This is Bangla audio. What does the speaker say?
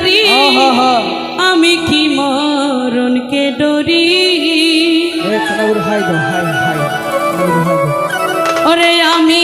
পারি আমি কি মরণকে ডরি? ওরে আমি